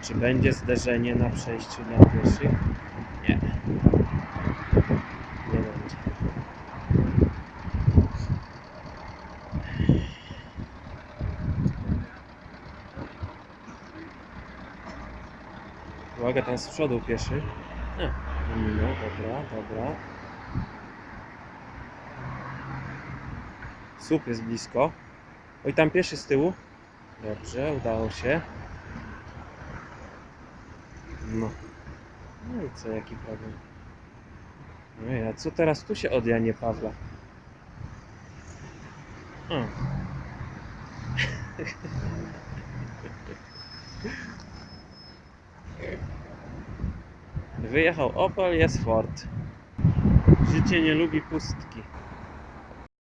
Czy będzie zderzenie na przejściu dla pieszych? Nie. Nie będzie. Uwaga, tam z przodu pieszy. A, no, dobra, dobra. Słup jest blisko. Oj, tam pieszy z tyłu. Dobrze, udało się. No. No i co, jaki problem? No i a co teraz tu się od Janie Pawła? O. Wyjechał Opel, jest Ford. Życie nie lubi pustki.